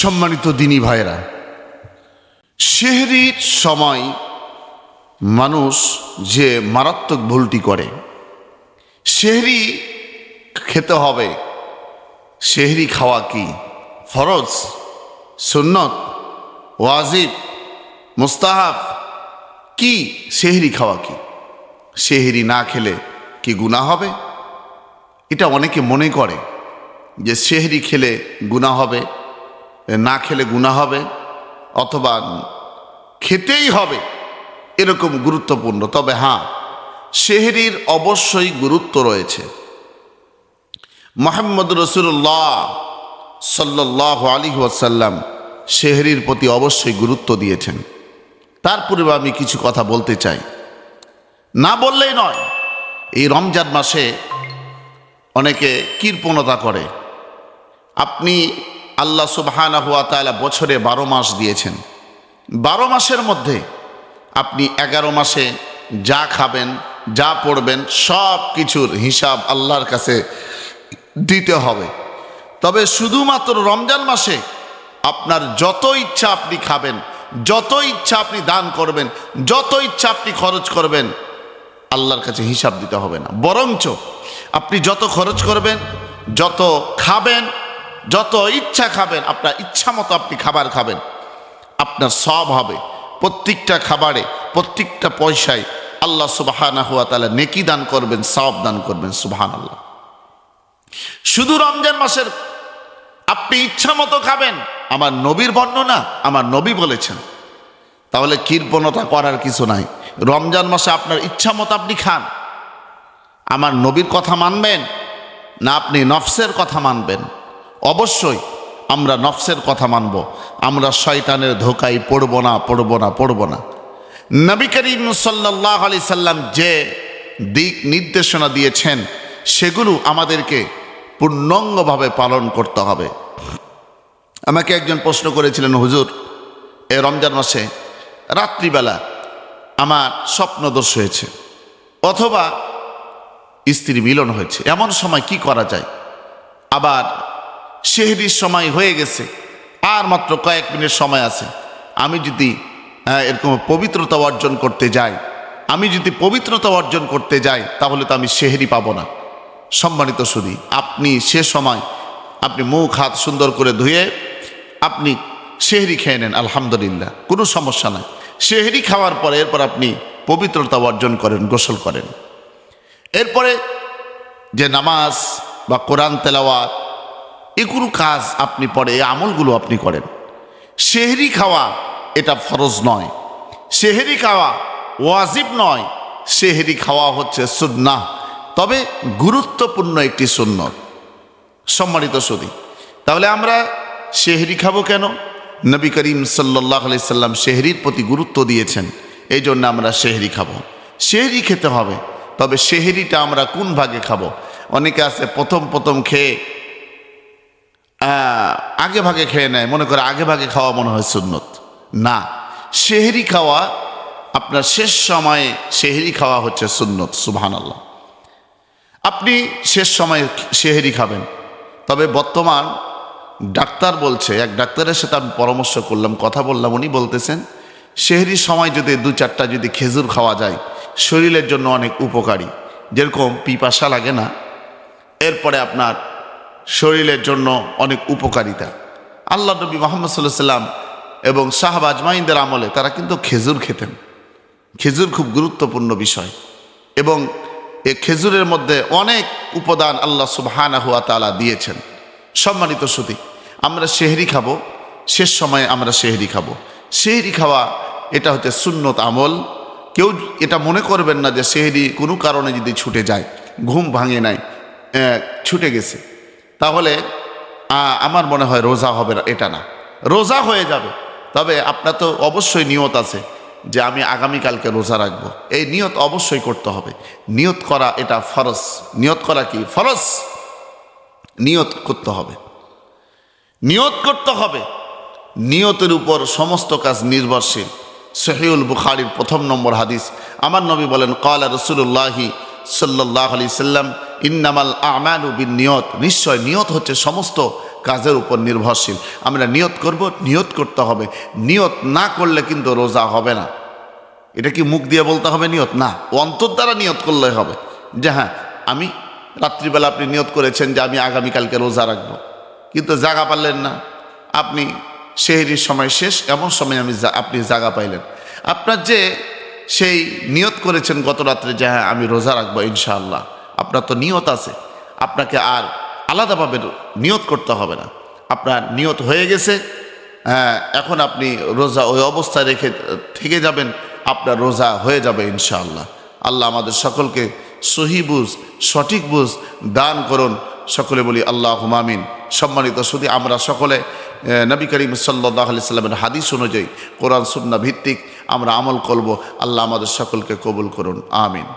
সম্মানিত দিনী ভাইরা শেহরির সময় মানুষ যে মারাত্মক ভুলটি করে, শেহরি খেতে হবে, শেহরি খাওয়া কি? ফরজ, সুন্নত, ওয়াজিব, মুস্তাহাব? কি শেহরি খাওয়া কি? শেহরি না খেলে কি গুণা হবে? এটা অনেকে মনে করে যে শেহরি খেলে গুণা হবে। না খেলে গুণা হবে অথবা খেতেই হবে এরকম গুরুত্বপূর্ণ। তবে হ্যাঁ শেহরির অবশ্যই গুরুত্ব রয়েছে। মোহাম্মদ রসুল্লাহ সাল্লাহ আলী ওয়াসাল্লাম শেহরির প্রতি অবশ্যই গুরুত্ব দিয়েছেন। তারপরে আমি কিছু কথা বলতে চাই। না বললেই নয়, এই রমজান মাসে অনেকে কৃপণতা করে। আপনি আল্লাহ সুবহানা হুয়া তালা বছরে বারো মাস দিয়েছেন। বারো মাসের মধ্যে আপনি এগারো মাসে যা খাবেন, যা পড়বেন, সব কিছুর হিসাব আল্লাহর কাছে দিতে হবে। তবে শুধুমাত্র রমজান মাসে আপনার যত ইচ্ছা আপনি খাবেন, যত ইচ্ছা আপনি দান করবেন, যত ইচ্ছা আপনি খরচ করবেন, আল্লাহর কাছে হিসাব দিতে হবে না। বরঞ্চ আপনি যত খরচ করবেন, যত খাবেন যত ইচ্ছা খাবেন, আপনার ইচ্ছা মতো আপনি খাবার খাবেন, আপনার সব হবে। প্রত্যেকটা খাবারে, প্রত্যেকটা পয়সায় আল্লাহ সুবাহানা হুয়া তালা নেকি দান করবেন সব দান করবেন সুবাহান আল্লাহ শুধু রমজান মাসের আপনি ইচ্ছা মতো খাবেন, আমার নবীর বর্ণনা আমার নবী বলেছেন। তাহলে কৃপণতা করার কিছু নাই। রমজান মাসে আপনার ইচ্ছা মতো আপনি খান। আমার নবীর কথা মানবেন না, আপনি নফসের কথা মানবেন। অবশ্যই আমরা নফসের কথা মানব। আমরা শয়তানের ধোকায় পড়ব না পড়ব না পড়ব না। নবী করিম সাল্লাহ আলি সাল্লাম যে দিক নির্দেশনা দিয়েছেন, সেগুলো আমাদেরকে পূর্ণাঙ্গভাবে পালন করতে হবে। আমাকে একজন প্রশ্ন করেছিলেন, হুজুর, এ রমজান মাসে রাত্রিবেলা আমার স্বপ্নদোষ হয়েছে অথবা স্ত্রী মিলন হয়েছে। এমন সময় কি করা যায়? আবার শেহরির সময় হয়ে গেছে। আর মাত্র কয়েক মিনিট সময় আছে। আমি যদি এরকম পবিত্রতা অর্জন করতে যাই, আমি যদি পবিত্রতা অর্জন করতে যাই, তাহলে তো আমি শেহরি পাবো না। সম্মানিত শুধু আপনি সে সময় আপনি মুখ, হাত সুন্দর করে ধুয়ে আপনি শেহরি খেয়ে নেন, আলহামদুলিল্লাহ। কোনো সমস্যা নাই। শেহরি খাওয়ার পরে এরপর আপনি পবিত্রতা অর্জন করেন, গোসল করেন। এরপরে যে নামাজ বা কোরআন তেলাওয়াত এগুলো কাজ আপনি পরে এই আমলগুলো আপনি করেন। শেহরি খাওয়া এটা ফরজ নয়। শেহরি খাওয়া ওয়াজিব নয়। শেহরি খাওয়া হচ্ছে সুন্নাহ। তবে গুরুত্বপূর্ণ একটি সুন্নত। সম্মানিত সদী তাহলে আমরা শেহরি খাব কেন? নবী করিম সাল্লাহ আলি সাল্লাম শেহরির প্রতি গুরুত্ব দিয়েছেন। এই জন্য আমরা শেহরি খাব। শেহরি খেতে হবে, তবে শেহরিটা আমরা কোন ভাগে খাব? অনেকে আছে প্রথম প্রথম খেয়ে আগে ভাগে খেয়ে নেয়। মনে করে আগে ভাগে খাওয়া মনে হয় সুন্নত। না শেহরি খাওয়া আপনার শেষ সময়ে শেহরি খাওয়া হচ্ছে সুন্নত সুবহান আল্লাহ আপনি শেষ সময়ে শেহরি খাবেন। তবে বর্তমান ডাক্তার বলছে, এক ডাক্তারের সাথে আমি পরামর্শ করলাম, কথা বললাম, উনি বলতেছেন শেহরির সময় যদি দু চারটা যদি খেজুর খাওয়া যায়, শরীরের জন্য অনেক উপকারী। যেরকম পিপাসা লাগে না, এরপরে আপনার শরীরের জন্য অনেক উপকারিতা। আল্লাহ নবী মোহাম্মদ সাল্লাহ সাল্লাম এবং সাহাব আজমাইনদের আমলে তারা কিন্তু খেজুর খেতেন। খেজুর খুব গুরুত্বপূর্ণ বিষয় এবং এ খেজুরের মধ্যে অনেক উপাদান আল্লাহ সুবহানা হুয়া তালা দিয়েছেন। সম্মানিত সুদী আমরা শেহরি খাব, শেষ সময়ে আমরা শেহরি খাব। শেহরি খাওয়া, এটা হচ্ছে সুন্নত আমল। কেউ এটা মনে করবেন না যে শেহরি কোনো কারণে যদি ছুটে যায়, ঘুম ভাঙে নাই ছুটে গেছে। তাহলে আমার মনে হয় রোজা হবে না, এটা না। রোজা হয়ে যাবে, তবে আপনার তো অবশ্যই নিয়ত আছে যে আমি আগামীকালকে রোজা রাখব। এই নিয়ত অবশ্যই করতে হবে। নিয়ত করা এটা ফরজ। নিয়ত করা কি? ফরজ। নিয়ত করতে হবে। নিয়ত করতে হবে। নিয়তের উপর সমস্ত কাজ নির্ভরশীল। সহিউল বুখারির প্রথম নম্বর হাদিস। আমার নবী বলেন, কালা রসুল্লাহি সাল্লাহ আলি সাল্লাম ইন্নামাল আমালু বিন নিয়ত। নিশ্চয় নিয়ত হচ্ছে সমস্ত কাজের উপর নির্ভরশীল। আমরা নিয়ত করব, নিয়ত করতে হবে। নিয়ত না করলে কিন্তু রোজা হবে না। এটা কি মুখ দিয়ে বলতে হবে নিয়ত? না। অন্তর দ্বারা নিয়ত করলে হবে। যে হ্যাঁ আমি রাত্রিবেলা আপনি নিয়ত করেছেন যে আমি আগামীকালকে রোজা রাখব। কিন্তু জাগা পারলেন না। আপনি সেহরির সময় শেষ, এমন সময় আমি আপনি জাগা পাইলেন। আপনার যে সেই নিয়ত করেছেন গত রাত্রে যে হ্যাঁ আমি রোজা রাখব ইনশাআল্লাহ। আপনার তো নিয়ত আছে। আপনাকে আর আলাদাভাবে নিয়ত করতে হবে না। আপনার নিয়ত হয়ে গেছে হ্যাঁ, এখন আপনি রোজা ওই অবস্থায় রেখে থেকে যাবেন আপনার রোজা হয়ে যাবে ইনশাআল্লাহ। আল্লাহ আমাদের সকলকে সহি বুঝ সঠিক বুঝ দান করুন। সকলে বলি আল্লাহ হুমামিন সম্মানিত শুধু আমরা সকলে নবী করিম সাল্লাহ আলি সাল্লামের হাদিস অনুযায়ী কোরআন সুন্না ভিত্তিক আমরা আমল করব। আল্লাহ আমাদের সকলকে কবুল করুন। আমিন।